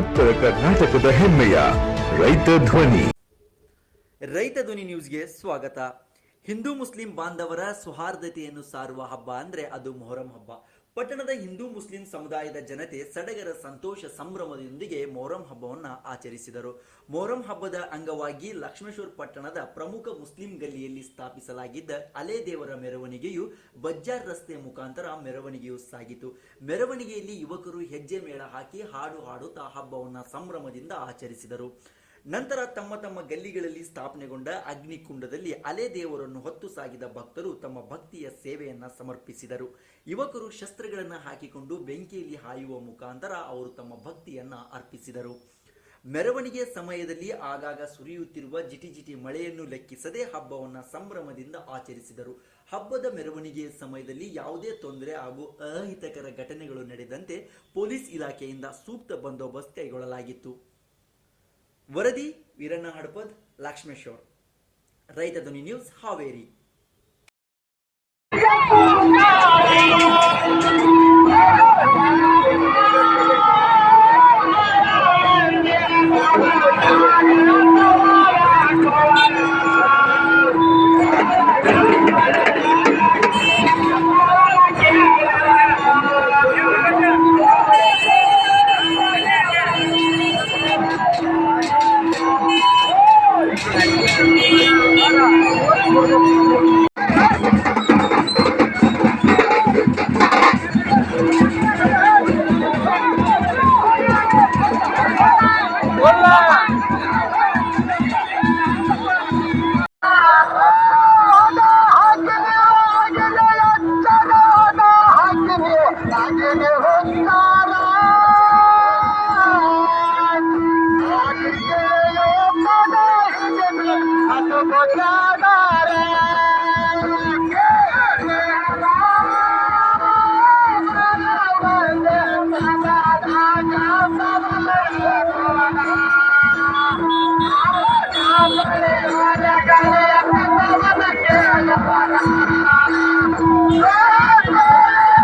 ಉತ್ತರ ಕರ್ನಾಟಕದ ಹೆಮ್ಮೆಯ ರೈತ ಧ್ವನಿ. ರೈತ ಧ್ವನಿ ನ್ಯೂಸ್ಗೆ ಸ್ವಾಗತ. ಹಿಂದೂ ಮುಸ್ಲಿಂ ಬಾಂಧವರ ಸೌಹಾರ್ದತೆಯನ್ನು ಸಾರುವ ಹಬ್ಬ ಅಂದ್ರೆ ಅದು ಮೊಹರಂ ಹಬ್ಬ. ಪಟ್ಟಣದ ಹಿಂದೂ ಮುಸ್ಲಿಂ ಸಮುದಾಯದ ಜನತೆ ಸಡಗರ ಸಂತೋಷ ಸಂಭ್ರಮದೊಂದಿಗೆ ಮೊಹರಂ ಹಬ್ಬವನ್ನು ಆಚರಿಸಿದರು. ಮೊಹರಂ ಹಬ್ಬದ ಅಂಗವಾಗಿ ಲಕ್ಷ್ಮೇಶ್ವರ ಪಟ್ಟಣದ ಪ್ರಮುಖ ಮುಸ್ಲಿಂ ಗಲ್ಲಿಯಲ್ಲಿ ಸ್ಥಾಪಿಸಲಾಗಿದ್ದ ಅಲೆ ದೇವರ ಮೆರವಣಿಗೆಯು ಬಜ್ಜಾರ್ ರಸ್ತೆ ಮುಖಾಂತರ ಮೆರವಣಿಗೆಯು ಸಾಗಿತು. ಮೆರವಣಿಗೆಯಲ್ಲಿ ಯುವಕರು ಹೆಜ್ಜೆ ಮೇಳ ಹಾಕಿ ಹಾಡು ಹಾಡುತ್ತಾ ಹಬ್ಬವನ್ನು ಸಂಭ್ರಮದಿಂದ ಆಚರಿಸಿದರು. ನಂತರ ತಮ್ಮ ತಮ್ಮ ಗಲ್ಲಿಗಳಲ್ಲಿ ಸ್ಥಾಪನೆಗೊಂಡ ಅಗ್ನಿಕುಂಡದಲ್ಲಿ ಅಲೆ ದೇವರನ್ನು ಹೊತ್ತು ಸಾಗಿದ ಭಕ್ತರು ತಮ್ಮ ಭಕ್ತಿಯ ಸೇವೆಯನ್ನ ಸಮರ್ಪಿಸಿದರು. ಯುವಕರು ಶಸ್ತ್ರಗಳನ್ನು ಹಾಕಿಕೊಂಡು ಬೆಂಕಿಯಲ್ಲಿ ಹಾಯುವ ಮುಖಾಂತರ ಅವರು ತಮ್ಮ ಭಕ್ತಿಯನ್ನ ಅರ್ಪಿಸಿದರು. ಮೆರವಣಿಗೆ ಸಮಯದಲ್ಲಿ ಆಗಾಗ ಸುರಿಯುತ್ತಿರುವ ಜಿಟಿ ಜಿಟಿ ಮಳೆಯನ್ನು ಲೆಕ್ಕಿಸದೆ ಹಬ್ಬವನ್ನು ಸಂಭ್ರಮದಿಂದ ಆಚರಿಸಿದರು. ಹಬ್ಬದ ಮೆರವಣಿಗೆಯ ಸಮಯದಲ್ಲಿ ಯಾವುದೇ ತೊಂದರೆ ಹಾಗೂ ಅಹಿತಕರ ಘಟನೆಗಳು ನಡೆದಂತೆ ಪೊಲೀಸ್ ಇಲಾಖೆಯಿಂದ ಸೂಕ್ತ ಬಂದೋಬಸ್ತ್ ಕೈಗೊಳ್ಳಲಾಗಿತ್ತು. ವರದಿ ವೀರಣ್ಣ ಹಡಪದ್ ಲಕ್ಷ್ಮೇಶ್ವರ್. ರೈತ ಧ್ವನಿ ನ್ಯೂಸ್ ಹಾವೇರಿ. I'm